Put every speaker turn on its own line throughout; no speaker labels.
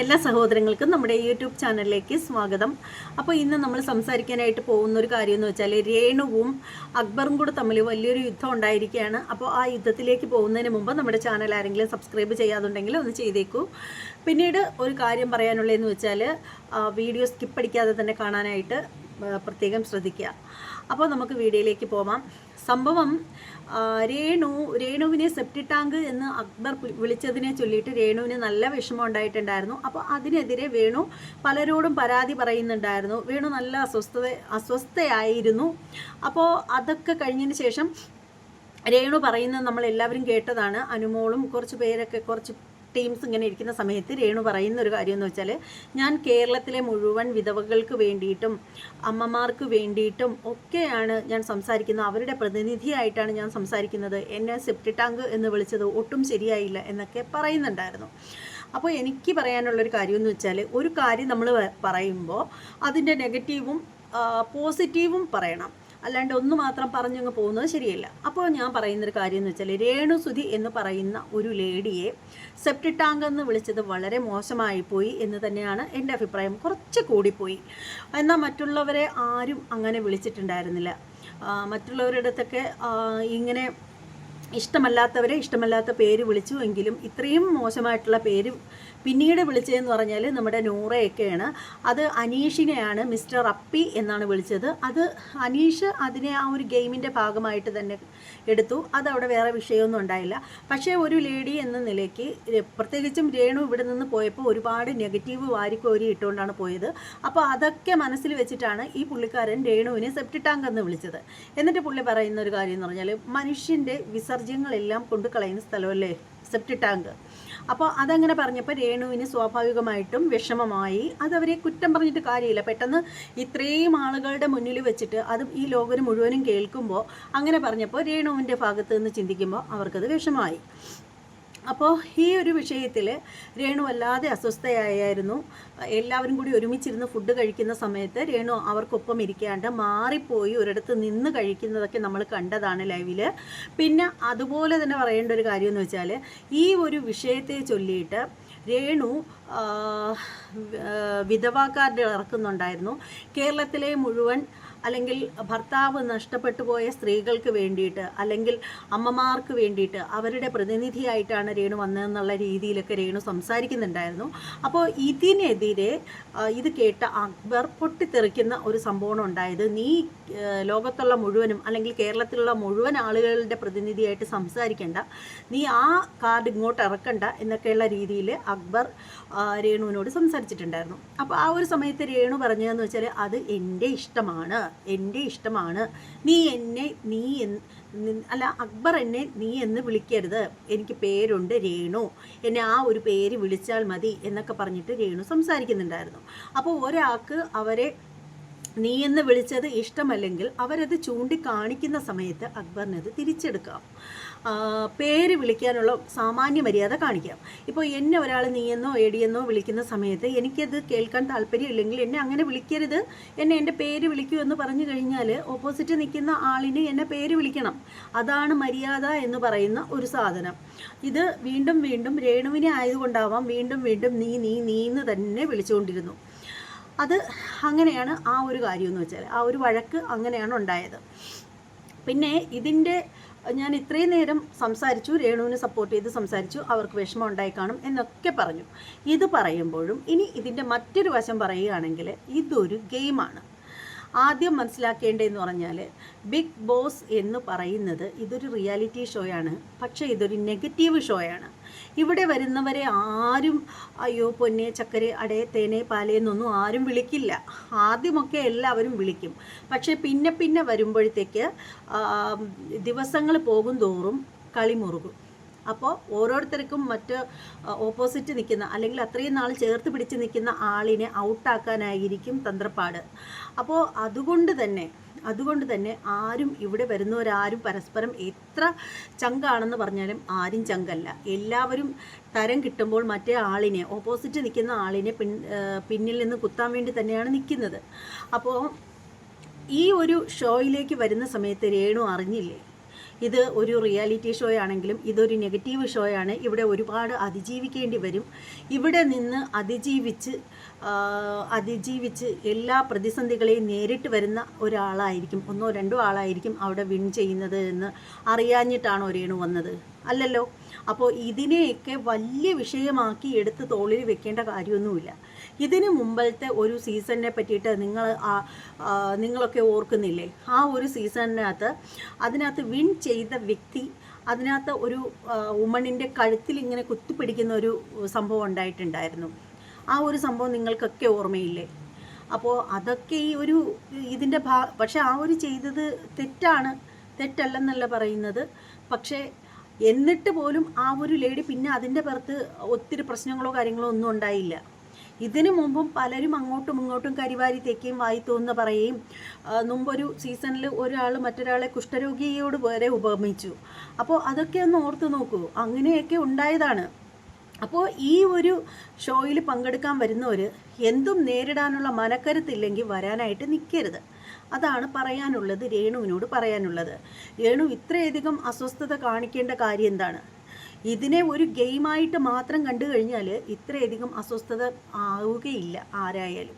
എല്ലാ സഹോദരങ്ങൾക്കും നമ്മുടെ യൂട്യൂബ് ചാനലിലേക്ക് സ്വാഗതം. അപ്പോൾ ഇന്ന് നമ്മൾ സംസാരിക്കാനായിട്ട് പോകുന്ന ഒരു കാര്യം എന്ന് വെച്ചാൽ രേണുവും അക്ബറും കൂടെ തമ്മിൽ വലിയൊരു യുദ്ധം ഉണ്ടായിരിക്കുകയാണ്. അപ്പോൾ ആ യുദ്ധത്തിലേക്ക് പോകുന്നതിന് മുമ്പ് നമ്മുടെ ചാനൽ ആരെങ്കിലും സബ്സ്ക്രൈബ് ചെയ്യാതുണ്ടെങ്കിൽ ഒന്ന് ചെയ്തേക്കൂ. പിന്നീട് ഒരു കാര്യം പറയാനുള്ളതെന്ന് വെച്ചാൽ വീഡിയോ സ്കിപ്പ് അടിക്കാതെ തന്നെ കാണാനായിട്ട് പ്രത്യേകം ശ്രദ്ധിക്കുക. അപ്പോൾ നമുക്ക് വീഡിയോയിലേക്ക് പോവാം. സംഭവം രേണു രേണുവിനെ സെപ്റ്റി ടാങ്ക് എന്ന് അക്ബർ വിളിച്ചതിനെ ചൊല്ലിയിട്ട് രേണുവിന് നല്ല വിഷമം ഉണ്ടായിട്ടുണ്ടായിരുന്നു. അപ്പോൾ അതിനെതിരെ വേണു പലരോടും പരാതി പറയുന്നുണ്ടായിരുന്നു. വേണു നല്ല അസ്വസ്ഥത അസ്വസ്ഥയായിരുന്നു. അപ്പോൾ അതൊക്കെ കഴിഞ്ഞതിന് ശേഷം രേണു പറയുന്നത് നമ്മൾ എല്ലാവരും കേട്ടതാണ്. അനുമോളും കുറച്ച് പേരൊക്കെ കുറച്ച് ടീംസ് ഇങ്ങനെ ഇരിക്കുന്ന സമയത്ത് രേണു പറയുന്ന ഒരു കാര്യം എന്ന് വെച്ചാൽ ഞാൻ കേരളത്തിലെ മുഴുവൻ വിധവകൾക്ക് വേണ്ടിയിട്ടും അമ്മമാർക്ക് വേണ്ടിയിട്ടും ഒക്കെയാണ് ഞാൻ സംസാരിക്കുന്നത്. അവരുടെ പ്രതിനിധിയായിട്ടാണ് ഞാൻ സംസാരിക്കുന്നത്. എന്നെ സെപ്റ്റി ടാങ്ക് എന്ന് വിളിച്ചത് ഒട്ടും ശരിയായില്ല എന്നൊക്കെ പറയുന്നുണ്ടായിരുന്നു. അപ്പോൾ എനിക്ക് പറയാനുള്ളൊരു കാര്യം എന്ന് വെച്ചാൽ ഒരു കാര്യം നമ്മൾ പറയുമ്പോൾ അതിന്റെ നെഗറ്റീവും പോസിറ്റീവും പറയണം. അല്ലാണ്ട് ഒന്ന് മാത്രം പറഞ്ഞങ്ങ് പോകുന്നത് ശരിയല്ല. അപ്പോൾ ഞാൻ പറയുന്നൊരു കാര്യം എന്ന് വെച്ചാൽ രേണുസുതി എന്ന് പറയുന്ന ഒരു ലേഡിയെ സെപ്റ്റി ടാങ്ക് എന്ന് വിളിച്ചത് വളരെ മോശമായി പോയി എന്ന് തന്നെയാണ് എന്റെ അഭിപ്രായം. കുറച്ച് കൂടിപ്പോയി. എന്നാൽ മറ്റുള്ളവരെ ആരും അങ്ങനെ വിളിച്ചിട്ടുണ്ടായിരുന്നില്ല. മറ്റുള്ളവരുടെ അടുത്തൊക്കെ ഇങ്ങനെ ഇഷ്ടമല്ലാത്തവരെ ഇഷ്ടമല്ലാത്ത പേര് വിളിച്ചു എങ്കിലും ഇത്രയും മോശമായിട്ടുള്ള പേര് പിന്നീട് വിളിച്ചതെന്ന് പറഞ്ഞാൽ നമ്മുടെ നൂറയൊക്കെയാണ്. അത് അനീഷിനെയാണ് മിസ്റ്റർ അപ്പി എന്നാണ് വിളിച്ചത്. അത് അനീഷ് അതിനെ ആ ഒരു ഗെയിമിന്റെ ഭാഗമായിട്ട് തന്നെ എടുത്തു. അത് അവിടെ വേറെ വിഷയമൊന്നും ഉണ്ടായില്ല. പക്ഷേ ഒരു ലേഡി എന്ന നിലയ്ക്ക് പ്രത്യേകിച്ചും രേണു ഇവിടെ നിന്ന് പോയപ്പോൾ ഒരുപാട് നെഗറ്റീവ് വാരിക്കോരി ഇട്ടുകൊണ്ടാണ് പോയത്. അപ്പോൾ അതൊക്കെ മനസ്സിൽ വെച്ചിട്ടാണ് ഈ പുള്ളിക്കാരൻ രേണുവിനെ സെപ്റ്റി ടാങ്ക് എന്ന് വിളിച്ചത്. എന്നിട്ട് പുള്ളി പറയുന്ന ഒരു കാര്യം എന്ന് പറഞ്ഞാൽ മനുഷ്യന്റെ വിസർജ്യങ്ങളെല്ലാം കൊണ്ട് കളയുന്ന സ്ഥലമല്ലേ? Septic tank. അപ്പോൾ അതങ്ങനെ പറഞ്ഞപ്പോൾ രേണുവിന് സ്വാഭാവികമായിട്ടും വിഷമമായി. അതവരെ കുറ്റം പറഞ്ഞിട്ട് കാര്യമില്ല. പെട്ടെന്ന് ഇത്രയും ആളുകളുടെ മുന്നിൽ വെച്ചിട്ട് അത് ഈ ലോകന് മുഴുവനും കേൾക്കുമ്പോൾ അങ്ങനെ പറഞ്ഞപ്പോൾ രേണുവിന്റെ ഭാഗത്ത് നിന്ന് ചിന്തിക്കുമ്പോൾ അവർക്കത് വിഷമമായി അപ്പോൾ ഈ ഒരു വിഷയത്തിൽ രേണു വല്ലാതെ അസ്വസ്ഥയായിരുന്നു. എല്ലാവരും കൂടി ഒരുമിച്ചിരുന്ന് ഫുഡ് കഴിക്കുന്ന സമയത്ത് രേണു അവർക്കൊപ്പം ഇരിക്കാണ്ട് മാറിപ്പോയി ഒരിടത്ത് നിന്ന് കഴിക്കുന്നതൊക്കെ നമ്മൾ കണ്ടതാണ് ലൈവിൽ പിന്നെ അതുപോലെ തന്നെ പറയേണ്ട ഒരു കാര്യം എന്ന് വെച്ചാൽ ഈ ഒരു വിഷയത്തെ ചൊല്ലിയിട്ട് രേണു വിധവാ കാർഡ് ഇറക്കുന്നുണ്ടായിരുന്നു. കേരളത്തിലെ മുഴുവൻ അല്ലെങ്കിൽ ഭർത്താവ് നഷ്ടപ്പെട്ടു പോയ സ്ത്രീകൾക്ക് വേണ്ടിയിട്ട് അല്ലെങ്കിൽ അമ്മമാർക്ക് വേണ്ടിയിട്ട് അവരുടെ പ്രതിനിധിയായിട്ടാണ് രേണു വന്നതെന്നുള്ള രീതിയിലൊക്കെ രേണു സംസാരിക്കുന്നുണ്ടായിരുന്നു. അപ്പോൾ ഇതിനെതിരെ ഇത് കേട്ട അക്ബർ പൊട്ടിത്തെറിക്കുന്ന ഒരു സംഭവം ഉണ്ടായത്. നീ ലോകത്തുള്ള മുഴുവനും അല്ലെങ്കിൽ കേരളത്തിലുള്ള മുഴുവൻ ആളുകളുടെ പ്രതിനിധിയായിട്ട് സംസാരിക്കേണ്ട. നീ ആ കാർഡ് ഇങ്ങോട്ട് ഇറക്കണ്ട എന്നൊക്കെയുള്ള രീതിയിൽ അക്ബർ രേണുവിനോട് സംസാരിച്ചിട്ടുണ്ടായിരുന്നു. അപ്പോൾ ആ ഒരു സമയത്ത് രേണു പറഞ്ഞതെന്ന് വെച്ചാൽ അത് എന്റെ ഇഷ്ടമാണ്. എന്റെ ഇഷ്ടമാണ്. നീ എന്നെ നീ അല്ല അക്ബർ എന്നെ നീ എന്ന് വിളിക്കരുത്. എനിക്ക് പേരുണ്ട് രേണു. എന്നെ ആ ഒരു പേര് വിളിച്ചാൽ മതി എന്നൊക്കെ പറഞ്ഞിട്ട് രേണു സംസാരിക്കുന്നുണ്ടായിരുന്നു. അപ്പോൾ ഒരാൾക്ക് അവരെ നീ എന്ന് വിളിച്ചത് ഇഷ്ടമല്ലെങ്കിൽ അവരത് ചൂണ്ടിക്കാണിക്കുന്ന സമയത്ത് അക്ബറിനത് തിരിച്ചെടുക്കാം. പേര് വിളിക്കാനുള്ള സാമാന്യ മര്യാദ കാണിക്കാം. ഇപ്പോൾ എന്നെ ഒരാൾ നീയെന്നോ എടിയെന്നോ വിളിക്കുന്ന സമയത്ത് എനിക്കത് കേൾക്കാൻ താല്പര്യമില്ലെങ്കിൽ എന്നെ അങ്ങനെ വിളിക്കരുത്. എന്നെ എന്റെ പേര് വിളിക്കൂ എന്ന് പറഞ്ഞു കഴിഞ്ഞാൽ ഓപ്പോസിറ്റ് നിൽക്കുന്ന ആളിന് എന്നെ പേര് വിളിക്കണം. അതാണ് മര്യാദ എന്ന് പറയുന്ന ഒരു സാധനം. ഇത് വീണ്ടും വീണ്ടും രേണുവിനെ ആയതുകൊണ്ടാവാം വീണ്ടും വീണ്ടും നീ നീ നീ എന്ന് തന്നെ വിളിച്ചുകൊണ്ടിരുന്നു. അത് അങ്ങനെയാണ് ആ ഒരു കാര്യം എന്ന് വെച്ചാൽ ആ ഒരു വഴക്ക് അങ്ങനെയാണ് ഉണ്ടായത്. പിന്നെ ഇതിന്റെ ഞാൻ ഇത്രയും നേരം സംസാരിച്ചു രേണുവിനെ സപ്പോർട്ട് ചെയ്ത് സംസാരിച്ചു അവർക്ക് വിഷമം ഉണ്ടായി കാണും എന്നൊക്കെ പറഞ്ഞു. ഇത് പറയുമ്പോഴും ഇനി ഇതിന്റെ മറ്റൊരു വശം പറയുകയാണെങ്കിൽ ഇതൊരു ഗെയിമാണ് ആദ്യം മനസ്സിലാക്കേണ്ടതെന്ന് പറഞ്ഞാൽ ബിഗ് ബോസ് എന്ന് പറയുന്നത് ഇതൊരു റിയാലിറ്റി ഷോയാണ്. പക്ഷേ ഇതൊരു നെഗറ്റീവ് ഷോയാണ്. ഇവിടെ വരുന്നവരെ ആരും അയ്യോ പൊന്നെ ചക്കര അടേ തേനെ പാലേ എന്നൊന്നും ആരും വിളിക്കില്ല. ആദ്യമൊക്കെ എല്ലാവരും വിളിക്കും. പക്ഷേ പിന്നെ പിന്നെ വരുമ്പോഴത്തേക്ക് ദിവസങ്ങൾ പോകും തോറും കളി മുറുകും. അപ്പോൾ ഓരോരുത്തർക്കും മറ്റ് ഓപ്പോസിറ്റ് നിൽക്കുന്ന അല്ലെങ്കിൽ അത്രയും നാൾ ചേർത്ത് പിടിച്ച് നിൽക്കുന്ന ആളിനെ ഔട്ടാക്കാനായിരിക്കും തന്ത്രപ്പാട്. അപ്പോൾ അതുകൊണ്ട് തന്നെ അതുകൊണ്ട് തന്നെ ആരും ഇവിടെ വരുന്നവരാരും പരസ്പരം എത്ര ചങ്കാണെന്ന് പറഞ്ഞാലും ആരും ചങ്കല്ല. എല്ലാവരും തരം കിട്ടുമ്പോൾ മറ്റേ ആളിനെ ഓപ്പോസിറ്റ് നിൽക്കുന്ന ആളിനെ പിൻ പിന്നിൽ നിന്ന് കുത്താൻ വേണ്ടി തന്നെയാണ് നിൽക്കുന്നത്. അപ്പോൾ ഈ ഒരു ഷോയിലേക്ക് വരുന്ന സമയത്ത് രേണു അറിഞ്ഞില്ലേ? ഇത് ഒരു റിയാലിറ്റി ഷോ ആണെങ്കിലും ഇതൊരു നെഗറ്റീവ് ഷോ ആണ്. ഇവിടെ ഒരുപാട് അതിജീവിക്കേണ്ടി വരും. ഇവിടെ നിന്ന് അതിജീവിച്ച് അതിജീവിച്ച് എല്ലാ പ്രതിസന്ധികളെയും നേരിട്ട് വരുന്ന ഒരാളായിരിക്കും ഒന്നോ രണ്ടോ ആളായിരിക്കും അവിടെ വിൻ ചെയ്യുന്നത് എന്ന് അറിയാഞ്ഞിട്ടാണ് രേണു വന്നത്? അല്ലല്ലോ. അപ്പോൾ ഇതിനെയൊക്കെ വലിയ വിഷയമാക്കി എടുത്ത് തോളിൽ വെക്കേണ്ട കാര്യമൊന്നുമില്ല. ഇതിന് മുമ്പത്തെ ഒരു സീസണിനെ പറ്റിയിട്ട് നിങ്ങൾ നിങ്ങളൊക്കെ ഓർക്കുന്നില്ലേ? ആ ഒരു സീസണിനകത്ത് അതിനകത്ത് വിൻ ചെയ്ത വ്യക്തി അതിനകത്ത് ഒരു ഉമണിന്റെ കഴുത്തിൽ ഇങ്ങനെ കുത്തിപ്പിടിക്കുന്ന ഒരു സംഭവം ഉണ്ടായിട്ടുണ്ടായിരുന്നു. ആ ഒരു സംഭവം നിങ്ങൾക്കൊക്കെ ഓർമ്മയില്ലേ? അപ്പോൾ അതൊക്കെ ഈ ഒരു ഇതിന്റെ ഭാ പക്ഷെ ആ ഒരു ചെയ്തത് തെറ്റാണ്. തെറ്റല്ലെന്നല്ല പറയുന്നത്. പക്ഷേ എന്നിട്ട് പോലും ആ ഒരു ലേഡി പിന്നെ അതിന്റെ പുറത്ത് ഒത്തിരി പ്രശ്നങ്ങളോ കാര്യങ്ങളോ ഒന്നും ഉണ്ടായില്ല. ഇതിനു മുമ്പും പലരും അങ്ങോട്ടും ഇങ്ങോട്ടും കരിവാരി തേക്കുകയും വായി തോന്നുന്ന പറയുകയും മുമ്പൊരു സീസണിൽ ഒരാൾ മറ്റൊരാളെ കുഷ്ഠരോഗിയോട് വരെ ഉപമിച്ചു. അപ്പോൾ അതൊക്കെ ഒന്ന് ഓർത്ത് നോക്കൂ. അങ്ങനെയൊക്കെ ഉണ്ടായതാണ്. അപ്പോൾ ഈ ഒരു ഷോയിൽ പങ്കെടുക്കാൻ വരുന്നവർ എന്തും നേരിടാനുള്ള മനക്കരുത്തില്ലെങ്കിൽ വരാനായിട്ട് നിൽക്കരുത്. അതാണ് പറയാനുള്ളത് രേണുവിനോട് പറയാനുള്ളത്. രേണു ഇത്രയധികം അസ്വസ്ഥത കാണിക്കേണ്ട കാര്യം എന്താണ്? ഇതിനെ ഒരു ഗെയിമായിട്ട് മാത്രം കണ്ടു കഴിഞ്ഞാൽ ഇത്രയധികം അസ്വസ്ഥത ആവുകയില്ല ആരായാലും.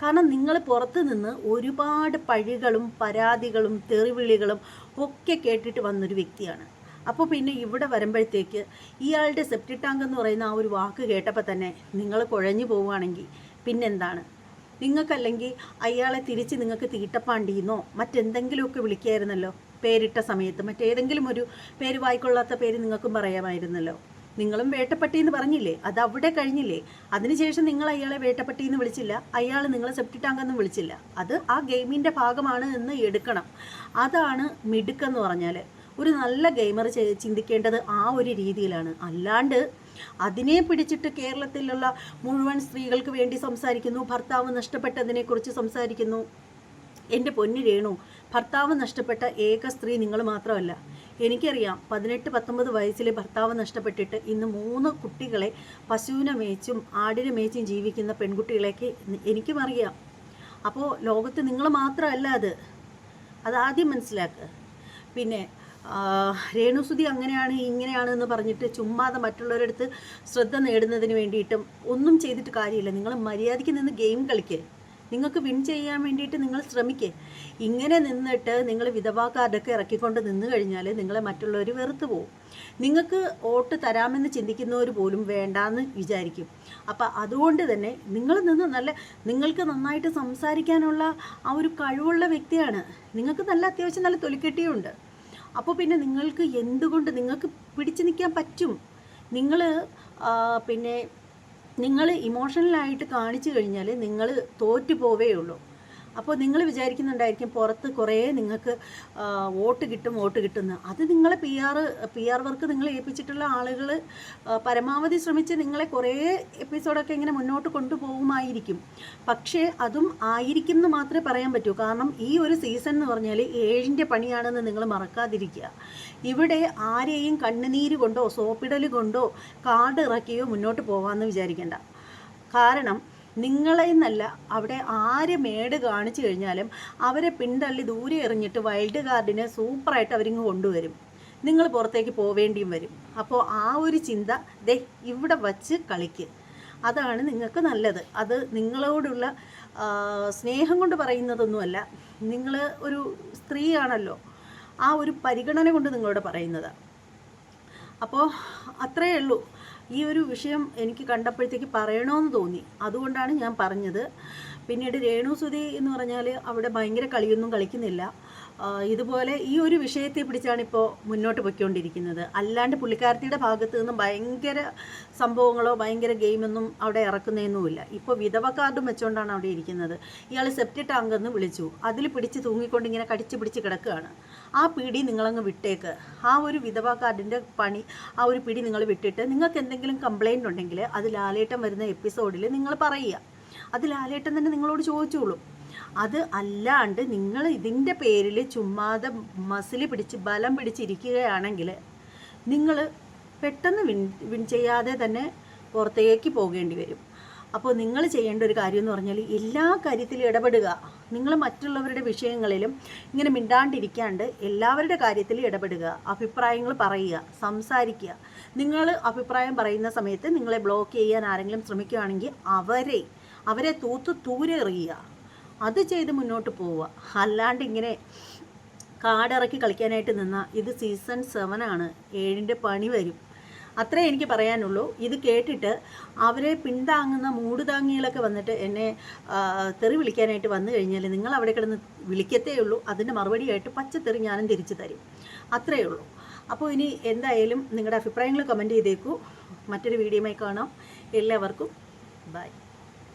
കാരണം നിങ്ങൾ പുറത്തു നിന്ന് ഒരുപാട് പഴികളും പരാതികളും തെറിവിളികളും ഒക്കെ കേട്ടിട്ട് വന്നൊരു വ്യക്തിയാണ്. അപ്പോൾ പിന്നെ ഇവിടെ വരുമ്പോഴത്തേക്ക് ഇയാളുടെ സെപ്റ്റി ടാങ്ക് എന്ന് പറയുന്ന ആ ഒരു വാക്ക് കേട്ടപ്പോൾ തന്നെ നിങ്ങൾ കുഴഞ്ഞു പോവുകയാണെങ്കിൽ പിന്നെന്താണ്? നിങ്ങൾക്കല്ലെങ്കിൽ അയാളെ തിരിച്ച് നിങ്ങൾക്ക് തീട്ടപ്പാണ്ടിന്നോ മറ്റെന്തെങ്കിലുമൊക്കെ വിളിക്കായിരുന്നല്ലോ? പേരിട്ട സമയത്ത് മറ്റേതെങ്കിലും ഒരു പേര് വായിക്കൊള്ളാത്ത പേര് നിങ്ങൾക്കും പറയാമായിരുന്നല്ലോ. നിങ്ങളും വേട്ടപ്പട്ടി എന്ന് പറഞ്ഞില്ലേ? അത് അവിടെ കഴിഞ്ഞില്ലേ? അതിനുശേഷം നിങ്ങൾ അയാളെ വേട്ടപ്പട്ടി എന്ന് വിളിച്ചില്ല? അയാൾ നിങ്ങളെ സെപ്റ്റി ടാങ്ക് എന്ന് വിളിച്ചില്ല? അത് ആ ഗെയിമിന്റെ ഭാഗമാണ് എന്ന് എടുക്കണം. അതാണ് മിടുക്കെന്ന് പറഞ്ഞാൽ ഒരു നല്ല ഗെയിമർ ചിന്തിക്കേണ്ടത് ആ ഒരു രീതിയിലാണ്. അല്ലാണ്ട് അതിനെ പിടിച്ചിട്ട് കേരളത്തിലുള്ള മുഴുവൻ സ്ത്രീകൾക്ക് വേണ്ടി സംസാരിക്കുന്നു. ഭർത്താവ് നഷ്ടപ്പെട്ടതിനെക്കുറിച്ച് സംസാരിക്കുന്നു. എന്റെ പൊന്നു രേണു ഭർത്താവ് നഷ്ടപ്പെട്ട ഏക സ്ത്രീ നിങ്ങൾ മാത്രമല്ല. എനിക്കറിയാം പതിനെട്ട് പത്തൊമ്പത് വയസ്സിലെ ഭർത്താവ് നഷ്ടപ്പെട്ടിട്ട് ഇന്ന് മൂന്ന് കുട്ടികളെ പശുവിനെ മേച്ചും ആടിനെ മേച്ചും ജീവിക്കുന്ന പെൺകുട്ടികളേക്ക് എനിക്കും അറിയാം. അപ്പോൾ ലോകത്ത് നിങ്ങൾ മാത്രമല്ല അത്. അതാദ്യം മനസ്സിലാക്കുക പിന്നെ രേണുസുതി അങ്ങനെയാണ് ഇങ്ങനെയാണ് എന്ന് പറഞ്ഞിട്ട് ചുമ്മാതെ മറ്റുള്ളവരടുത്ത് ശ്രദ്ധ നേടുന്നതിന് വേണ്ടിയിട്ടും ഒന്നും ചെയ്തിട്ട് കാര്യമില്ല. നിങ്ങൾ മര്യാദയ്ക്ക് നിന്ന് ഗെയിം കളിക്കേ. നിങ്ങൾക്ക് വിൻ ചെയ്യാൻ വേണ്ടിയിട്ട് നിങ്ങൾ ശ്രമിക്കേ. ഇങ്ങനെ നിന്നിട്ട് നിങ്ങൾ വിധവാ കാർഡൊക്കെ ഇറക്കിക്കൊണ്ട് നിന്ന് കഴിഞ്ഞാൽ നിങ്ങളെ മറ്റുള്ളവർ വെറുത്ത് പോകും നിങ്ങൾക്ക് വോട്ട് തരാമെന്ന് ചിന്തിക്കുന്നവർ പോലും വേണ്ടാന്ന് വിചാരിക്കും. അപ്പം അതുകൊണ്ട് തന്നെ നിങ്ങൾ നിന്ന് നല്ല നിങ്ങൾക്ക് നന്നായിട്ട് സംസാരിക്കാനുള്ള ആ ഒരു കഴിവുള്ള വ്യക്തിയാണ്. നിങ്ങൾക്ക് നല്ല അത്യാവശ്യം നല്ല തൊലിക്കെട്ടിയുണ്ട്. അപ്പോൾ പിന്നെ നിങ്ങൾക്ക് എന്തുകൊണ്ട് നിങ്ങൾക്ക് പിടിച്ചു നിൽക്കാൻ പറ്റും? നിങ്ങൾ പിന്നെ നിങ്ങൾ ഇമോഷണലായിട്ട് കാണിച്ചു കഴിഞ്ഞാൽ നിങ്ങൾ തോറ്റു പോവേ ഉള്ളൂ. അപ്പോൾ നിങ്ങൾ വിചാരിക്കുന്നുണ്ടായിരിക്കും പുറത്ത് കുറേ നിങ്ങൾക്ക് വോട്ട് കിട്ടും വോട്ട് കിട്ടുന്നു. അത് നിങ്ങളെ P R P R work നിങ്ങൾ ഏൽപ്പിച്ചിട്ടുള്ള ആളുകൾ പരമാവധി ശ്രമിച്ച് നിങ്ങളെ കുറേ എപ്പിസോഡൊക്കെ ഇങ്ങനെ മുന്നോട്ട് കൊണ്ടുപോകുമായിരിക്കും. പക്ഷേ അതും ആയിരിക്കും എന്ന് മാത്രമേ പറയാൻ പറ്റൂ. കാരണം ഈ ഒരു സീസൺ എന്ന് പറഞ്ഞാൽ ഏഴിന്റെ പണിയാണെന്ന് നിങ്ങൾ മറക്കാതിരിക്കുക. ഇവിടെ ആരെയും കണ്ണുനീര് കൊണ്ടോ സോപ്പിടൽ കൊണ്ടോ കാർഡ് ഇറക്കിയോ മുന്നോട്ട് പോകാമെന്ന് വിചാരിക്കേണ്ട. കാരണം നിങ്ങളെ എന്നല്ല അവിടെ ആര് മേട് കാണിച്ചു കഴിഞ്ഞാലും അവരെ പിന്തള്ളി ദൂരെ എറിഞ്ഞിട്ട് വൈൽഡ് കാർഡിനെ സൂപ്പറായിട്ട് അവരിങ്ങ് കൊണ്ടുവരും. നിങ്ങൾ പുറത്തേക്ക് പോവേണ്ടിയും വരും. അപ്പോൾ ആ ഒരു ചിന്ത ദേ ഇവിടെ വച്ച് കളിക്ക്. അതാണ് നിങ്ങൾക്ക് നല്ലത്. അത് നിങ്ങളോടുള്ള സ്നേഹം കൊണ്ട് പറയുന്നതൊന്നുമല്ല. നിങ്ങൾ ഒരു സ്ത്രീയാണല്ലോ ആ ഒരു പരിഗണന കൊണ്ട് നിങ്ങളോട് പറയുന്നത്. അപ്പോൾ അത്രയേ ഉള്ളൂ. ഈ ഒരു വിഷയം എനിക്ക് കണ്ടപ്പോഴത്തേക്ക് പറയണമെന്ന് തോന്നി. അതുകൊണ്ടാണ് ഞാൻ പറഞ്ഞത്. പിന്നീട് രേണു സുധി എന്ന് പറഞ്ഞാൽ അവിടെ ഭയങ്കര കളിയൊന്നും കളിക്കുന്നില്ല. ഇതുപോലെ ഈ ഒരു വിഷയത്തെ പിടിച്ചാണ് ഇപ്പോൾ മുന്നോട്ട് പൊയ്ക്കൊണ്ടിരിക്കുന്നത്. അല്ലാണ്ട് പുള്ളിക്കാരത്തിയുടെ ഭാഗത്തു നിന്ന് ഭയങ്കര സംഭവങ്ങളോ ഭയങ്കര ഗെയിമൊന്നും അവിടെ ഇറക്കുന്നതൊന്നുമില്ല ഇപ്പോൾ വിധവ കാർഡും വെച്ചുകൊണ്ടാണ് അവിടെ ഇരിക്കുന്നത്. ഇയാൾ സെപ്റ്റിട്ട് ടാങ്ക് എന്ന് വിളിച്ചു. അതിൽ പിടിച്ച് തൂങ്ങിക്കൊണ്ട് ഇങ്ങനെ കടിച്ച് പിടിച്ച് കിടക്കുകയാണ്. ആ പിടി നിങ്ങളങ്ങ് വിട്ടേക്ക്. ആ ഒരു വിധവ കാർഡിന്റെ പണി ആ ഒരു പിടി നിങ്ങൾ വിട്ടിട്ട് നിങ്ങൾക്ക് എന്തെങ്കിലും കംപ്ലൈന്റ് ഉണ്ടെങ്കിൽ അത് ലാലേട്ടം വരുന്ന എപ്പിസോഡിൽ നിങ്ങൾ പറയുക. അത് ലാലേട്ടൻ തന്നെ നിങ്ങളോട് ചോദിച്ചോളും. അത് അല്ലാണ്ട് നിങ്ങൾ ഇതിന്റെ പേരിൽ ചുമ്മാതെ മസിൽ പിടിച്ച് ബലം പിടിച്ചിരിക്കുകയാണെങ്കിൽ നിങ്ങൾ പെട്ടെന്ന് വിൻ വിൻ ചെയ്യാതെ തന്നെ പുറത്തേക്ക് പോകേണ്ടി വരും. അപ്പോൾ നിങ്ങൾ ചെയ്യേണ്ട ഒരു കാര്യം എന്ന് പറഞ്ഞാൽ എല്ലാ കാര്യത്തിലും ഇടപെടുക. നിങ്ങൾ മറ്റുള്ളവരുടെ വിഷയങ്ങളിലും ഇങ്ങനെ മിണ്ടാണ്ടിരിക്കാണ്ട് എല്ലാവരുടെ കാര്യത്തിലും ഇടപെടുക. അഭിപ്രായങ്ങൾ പറയുക സംസാരിക്കുക. നിങ്ങൾ അഭിപ്രായം പറയുന്ന സമയത്ത് നിങ്ങളെ ബ്ലോക്ക് ചെയ്യാൻ ആരെങ്കിലും ശ്രമിക്കുകയാണെങ്കിൽ അവരെ അവരെ തൂത്ത് തൂരെ എറിയുക. അത് ചെയ്ത് മുന്നോട്ട് പോവുക. അല്ലാണ്ട് ഇങ്ങനെ കാടിറക്കി കളിക്കാനായിട്ട് നിന്നാൽ ഇത് സീസൺ സെവൻ ആണ്. ഏഴിന്റെ പണി വരും. അത്രേ എനിക്ക് പറയാനുള്ളൂ. ഇത് കേട്ടിട്ട് അവരെ പിന്താങ്ങുന്ന മൂടുതാങ്ങികളൊക്കെ വന്നിട്ട് എന്നെ തെറി വിളിക്കാനായിട്ട് വന്നു കഴിഞ്ഞാൽ നിങ്ങൾ അവിടെ കിടന്ന് വിളിക്കത്തേ ഉള്ളൂ. അതിന്റെ മറുപടിയായിട്ട് പച്ചത്തെറി ഞാനും തിരിച്ചു തരും. അത്രയേ ഉള്ളൂ. അപ്പോൾ ഇനി എന്തായാലും നിങ്ങളുടെ അഭിപ്രായങ്ങൾ കമന്റ് ചെയ്തേക്കൂ. മറ്റൊരു വീഡിയോയുമായി കാണാം. എല്ലാവർക്കും ബൈ.